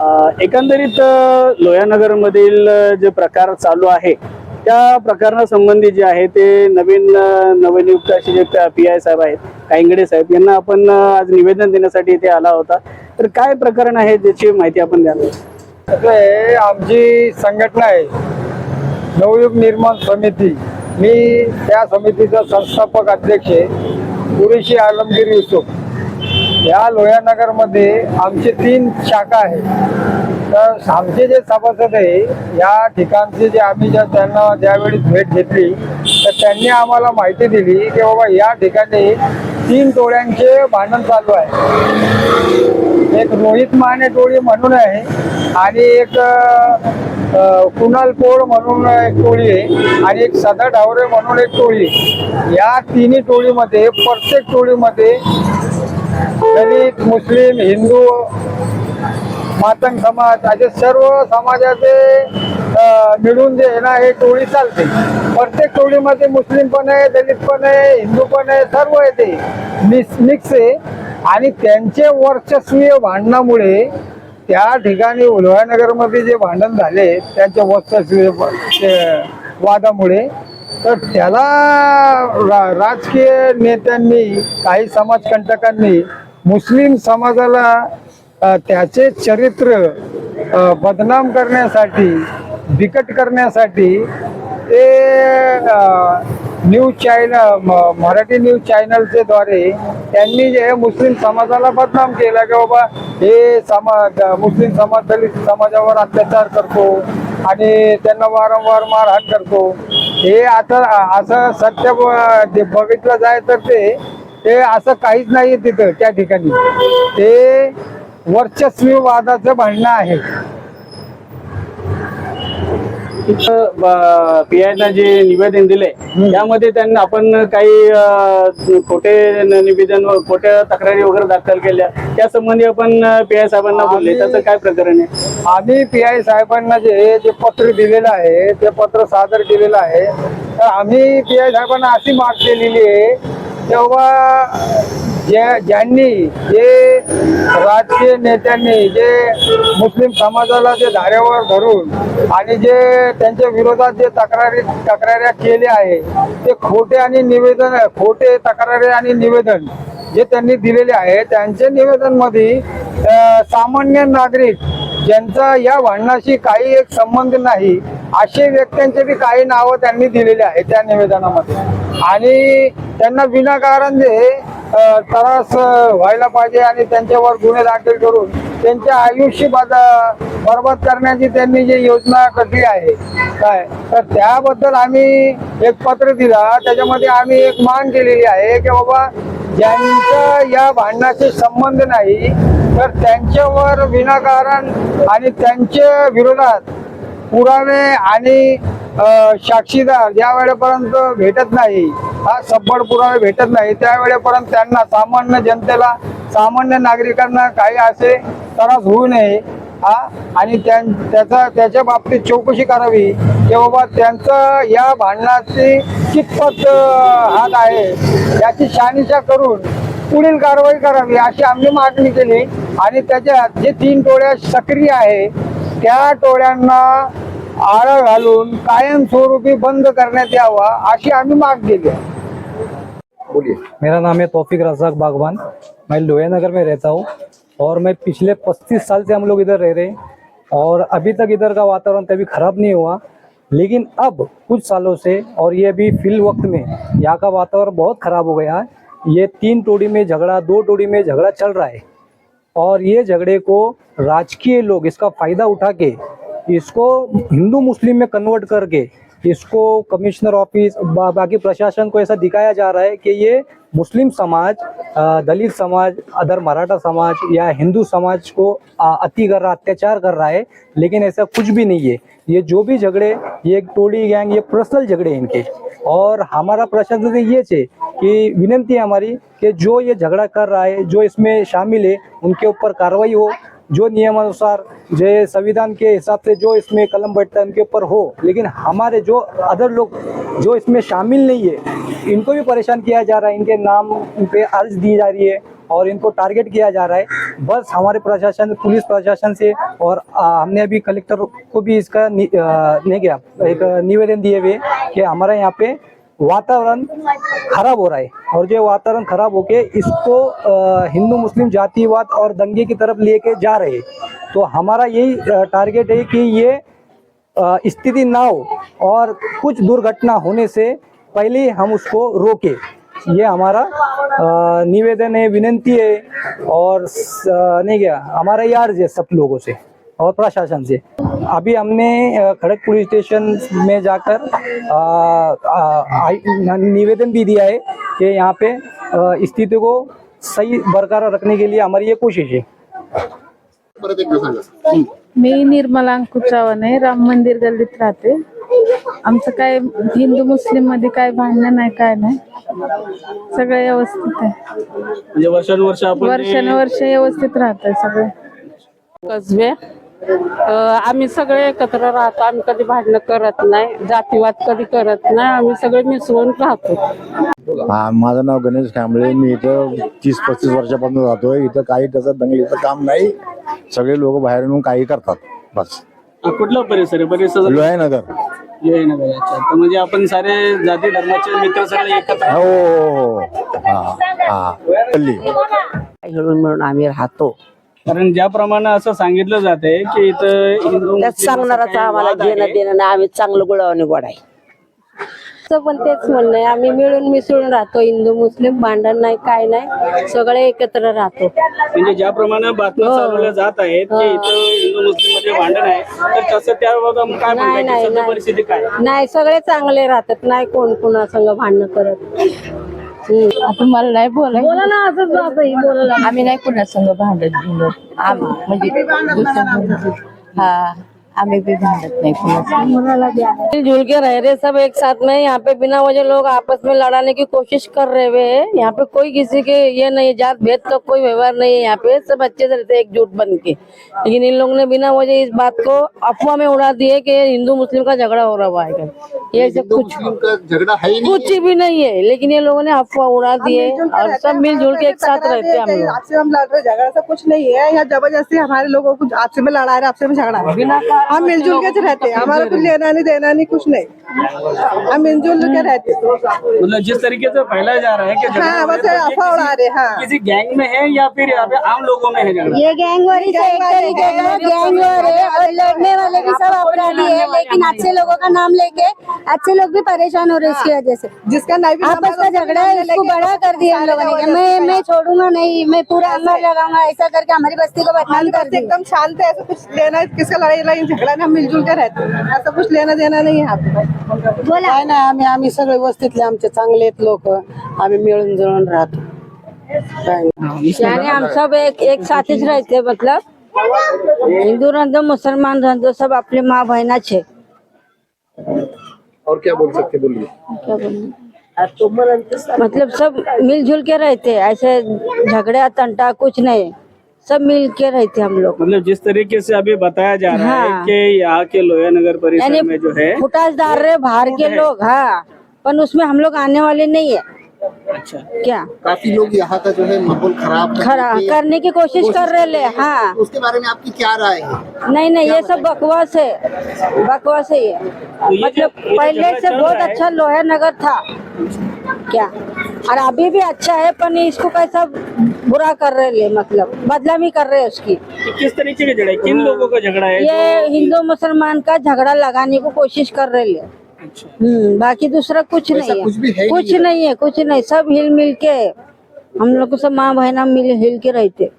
एकंदरीत लोयानगरमधील जे प्रकार चालू आहे त्या प्रकरणासंबंधी जे आहे ते नवीन नवनियुक्त असे जे पी आय साहेब आहेत कायंगडे साहेब यांना आपण आज निवेदन देण्यासाठी इथे आला होता. तर काय प्रकरण आहे ज्याची माहिती आपण द्याल? कसं आहे आमची संघटना आहे. नवयुग निर्माण समिती. मी त्या समितीचा संस्थापक अध्यक्ष आहे पुरेशी आलमगीर युसुफ. या लोहानगरमध्ये आमचे तीन शाखा आहे. तर आमचे जे सभासद आहे या ठिकाणचे जे आम्ही ज्या त्यांना ज्यावेळी भेट घेतली तर त्यांनी आम्हाला माहिती दिली की बाबा या ठिकाणी तीन टोळ्यांचे भांडण चालू आहे. एक रोहित माने टोळी म्हणून आहे आणि एक कुणाल पोळ म्हणून एक टोळी आहे आणि एक सदा डावरे म्हणून एक टोळी या तिन्ही टोळीमध्ये प्रत्येक टोळीमध्ये दलित मुस्लिम हिंदू मातंग समाज असे सर्व समाजाचे मिळून जे आहे ना हे टोळी चालते. प्रत्येक टोळीमध्ये मुस्लिम पण आहे दलित पण आहे हिंदू पण आहे सर्व आहे ते. मिक्स मिक्स आहे. आणि त्यांचे वर्चस्वीय भांडणामुळे त्या ठिकाणी लोहानगरमध्ये जे भांडण झाले त्यांच्या वर्चस्वीय वादामुळे तर त्याला रा राजकीय नेत्यांनी काही समाजकंटकांनी मुस्लिम समाजाला त्याचे चरित्र बदनाम करण्यासाठी बिकट करण्यासाठी ते न्यूज चॅनल मराठी न्यूज चॅनलचे द्वारे त्यांनी जे मुस्लिम समाजाला बदनाम केला की बाबा हे समाज मुस्लिम समाज दलित समाजावर अत्याचार करतो आणि त्यांना वारंवार मारहाण करतो. हे आता असं सत्य ब- ते बघितलं जाय तर ते ते असं काहीच नाही तिथं त्या ठिकाणी. ते वर्चस्वी वादाचं भांडणं आहे. पी आयना जे निवेदन दिले त्यामध्ये त्यांना आपण काही खोटे निवेदन व खोट्या तक्रारी वगैरे दाखल केल्या. त्या संबंधी आपण पी आय साहेबांना बोलले. त्याचं काय प्रकरण आहे? आम्ही पी आय साहेबांना जे जे पत्र दिलेलं आहे ते पत्र सादर केलेलं आहे. तर आम्ही पी आय साहेबांना अशी माग केलेली आहे तेव्हा ज्या ज्यांनी जे राजकीय नेत्यांनी जे मुस्लिम समाजाला जे धाऱ्यावर धरून आणि जे त्यांच्या विरोधात जे तक्रारी तक्राऱ्या केल्या आहे ते खोटे आणि निवेदन खोटे तक्रारी आणि निवेदन जे त्यांनी दिलेले आहे त्यांच्या निवेदनमध्ये सामान्य नागरिक ज्यांचा या भांडणाशी काही एक संबंध नाही असे व्यक्तींचे बी काही नावं त्यांनी दिलेले आहे त्या निवेदनामध्ये. आणि त्यांना विनाकारण जे त्रास व्हायला पाहिजे आणि त्यांच्यावर गुन्हे दाखल करून त्यांचे आयुष्य बाद बर्बाद करण्याची त्यांनी जी योजना कधी आहे काय? तर त्याबद्दल आम्ही एक पत्र दिला. त्याच्यामध्ये आम्ही एक मांग केलेली आहे की बाबा ज्यांचा या भांडणाशी संबंध नाही तर त्यांच्यावर विनाकारण आणि त्यांच्या विरोधात पुरावे आणि साक्षीदार ज्या वेळेपर्यंत भेटत नाही हा सब्बड पुरावे भेटत नाही त्यावेळेपर्यंत त्यांना सामान्य जनतेला सामान्य नागरिकांना काही असे त्रास होऊ नये हा. आणि त्यां- त्याचा त्याच्या बाबतीत चौकशी करावी की बाबा त्यांचं या भांडणाची कितपत हात आहे याची शहानिशा करून पुढील कारवाई करावी अशी आम्ही मागणी केली. आणि त्याच्यात जे तीन टोळ्या सक्रिय आहे त्या टोळ्यांना आळा घालून कायमस्वरूपी बंद करण्यात यावा अशी आम्ही माग केली आहे. मेरा नाम है तौफिक रजाक बागवान। मैं लोहे नगर में रहता हूँ और मैं पिछले 35 साल से हम लोग इधर रह रहे हैं और अभी तक इधर का वातावरण कभी खराब नहीं हुआ। लेकिन अब कुछ सालों से और ये अभी फिल वक्त में यहाँ का वातावरण बहुत खराब हो गया है। ये तीन टोड़ी में झगड़ा दो टोड़ी में झगड़ा चल रहा है और ये झगड़े को राजकीय लोग इसका फ़ायदा उठा के इसको हिंदू मुस्लिम में कन्वर्ट करके इसको कमिश्नर ऑफ़िस बा, बाकी प्रशासन को ऐसा दिखाया जा रहा है कि ये मुस्लिम समाज दलित समाज अदर मराठा समाज या हिंदू समाज को अति कर रहा अत्याचार कर रहा है लेकिन ऐसा कुछ भी नहीं है। ये जो भी झगड़े ये टोली गैंग ये पर्सनल झगड़े इनके। और हमारा प्रशासन से ये है कि विनंती है हमारी कि जो ये झगड़ा कर रहा है जो इसमें शामिल है उनके ऊपर कार्रवाई हो जो नियमानुसार जो संविधान के हिसाब से जो इसमें कलम बैठता है उनके ऊपर हो लेकिन हमारे जो अदर लोग जो इसमें शामिल नहीं है इनको भी परेशान किया जा रहा है इनके नाम पे अर्ज़ दी जा रही है और इनको टारगेट किया जा रहा है। बस हमारे प्रशासन पुलिस प्रशासन से और आ, हमने अभी कलेक्टर को भी इसका नहीं क्या एक निवेदन दिए हुए कि हमारा यहाँ पे वातावरण खराब हो रहा है और जो वातावरण खराब होके इसको हिंदू, मुस्लिम जातिवाद और दंगे की तरफ़ लेके जा रहे हैं। तो हमारा यही टारगेट है कि ये स्थिति ना हो और कुछ दुर्घटना होने से पहले हम उसको रोके। ये हमारा निवेदन है, विनंती है और नहीं क्या, हमारा ये अर्ज़ है सब लोगों से। और प्रशासन से। अभी हमने खड़क पुलिस स्टेशन में जाकर निवेदन भी दिया है कि यहाँ पे स्थिति को सही बरकरार रखने के लिए हमारी ये कोशिश है। मी निर्मला अंकुर चव्हाण आहे. राम मंदिर गल्लीत राहते. आमचं काय हिंदू मुस्लिममध्ये काय भांडण नाही काय नाही. सगळं व्यवस्थित आहे. म्हणजे वर्षानुवर्ष आपण वर्षानुवर्ष व्यवस्थित राहत सगळं. कसबे. आम्ही सगळे एकत्र राहतो. आम्ही कधी भांडणं करत नाही. जातीवाद कधी करत नाही. आम्ही सगळे मिसळून राहतो. हा माझं नाव गणेश कांबळे. मी इथं तीस पस्तीस वर्षापासून राहतोय. इथं काही त्याचं दंगलीचं काम नाही. सगळे लोक बाहेर येऊन काही करतात. बस. कुठला परिसर आहे? परिसर लोहायनगर. नगर अच्छा. तर म्हणजे आपण सारे जाती धर्माचे मित्र सगळे एकत्र हो हो हो. हा हा. मिळून मिळून आम्ही राहतो. कारण ज्याप्रमाणे असं सांगितलं जाते की इथं हिंदू त्यात सांगणाराचा आम्हाला आहे. देणं देणं नाही आम्ही चांगलं गुळावणी गोड आहे आमचं पण तेच म्हणणं आहे आम्ही मिळून मिसळून राहतो हिंदू मुस्लिम भांडण नाही काय नाही सगळे एकत्र राहतो म्हणजे ज्याप्रमाणे बातम्या हो. चालवल्या जात आहेत की इथं हिंदू मुस्लिममध्ये भांडण आहे तर तसं त्या काय म्हणताय की सध्या परिस्थिती काय आहे? नाही सगळे चांगले राहतात नाही कोण कोणा संग भांडणं करत. तुम्हाला नाही बोलाय बोला ना असंच बाबाई, बोला ना. आम्ही नाही कुणा भांडत म्हणजे हा. आम्ही भी भांडत नाही. मिलजुल के रह रहे सब एक साथ में यहाँ पे बिना वजह लोग आपस में लड़ाने की कोशिश कर रहे हुए हैं। यहाँ पे कोई किसी के ये नहीं जात भेद का कोई व्यवहार नहीं है यहाँ पे सब अच्छे से रहते एकजुट बन के। लेकिन इन लोगों ने बिना वजह इस बात को अफवाह में उड़ा दिए कि हिंदू मुस्लिम का झगड़ा हो रहा हुआ है। ये सब कुछ झगड़ा है कुछ भी नहीं है लेकिन ये लोगों ने अफवाह उड़ा दिए और सब मिलजुल के एक साथ रहते हैं हम लोग। आपसे हम लड़ रहे झगड़ा ऐसा कुछ नहीं है यहाँ ज़बरदस्ती हमारे लोगों को आपसे में लड़ा रहे आपसे में झगड़ा है। हम मिलजुल के रहते हैं हमारा कुछ लेना नहीं देना नहीं कुछ नहीं। हम मिलजुल के रहते हैं। मतलब जिस तरीके से फैला जा रहा है कि हाँ, बस तो अफवाह उड़ा रहे हैं, हाँ। किसी गैंग में है या फिर यहाँ पे आम लोगों में है ये गैंग वाली गैंग तरीके का गैंगवार है और लड़ने वाले भी सब अपराधी है लेकिन अच्छे लोगों का नाम लेके अच्छे लोग भी परेशान हो रहे हैं इसकी वजह से। जिसका नहीं भी आपस का झगड़ा है इसको बड़ा कर दिया हम लोगों ने मैं मैं छोड़ूँगा नहीं मैं पूरा अंदर लगाऊँगा ऐसा करके हमारी बस्ती को बदनाम कर दी। एकदम शांत है ऐसा कुछ लेना किसका लड़ाई लड़ाई झगड़ा हम मिलजुल के रहते हैं। ऐसा कुछ लेना देना नहीं है बोला। काय नाही आम्ही आम्ही सगळे वस्तीतले आमचे चांगले आहेत लोक. आम्ही मिळून जुळून राहतो. काय नाही. यानी हम सब एक एक साथ ही रहते मतलब. हिंदू रहते मुसलमान रहते सब अपने माँ बहना छे। और क्या बोल सकते बोलिए। क्या बोलूँ? मतलब सब मिलजुल के रहते ऐसे झगड़ा तंटा कुछ नहीं। सब मिल के रहते हम लोग। मतलब जिस तरीके से अभी बताया जा रहा हाँ। है। कि यहाँ के लोया नगर परिसर में जो है डाल रहे बाहर के लोग हाँ। पर उसमें हम लोग आने वाले नहीं है। अच्छा। क्या? काफ़ी लोग यहाँ का जो है माहौल खराब करने खरा की करने की कोशिश कर रहे ले हाँ। उसके बारे में आपकी क्या राय है? नहीं नहीं ये सब बकवास है बकवास है ये। तो ये मतलब पहले से बहुत अच्छा लोहे नगर था। क्या? और अभी भी अच्छा है पर इसको कैसा बुरा कर रहे ले मतलब बदलामी कर रहे हैं उसकी। कि किस तरीके का झगड़ा है किन लोगों का झगड़ा है? ये हिंदू मुसलमान का झगड़ा लगाने को कोशिश कर रहे ले। हम्म बाकी दूसरा कुछ नहीं कुछ भी है है ही कुछ नहीं। नहीं है कुछ नहीं सब हिल मिल के हम लोग सब माँ बहना मिल हिल के रहते।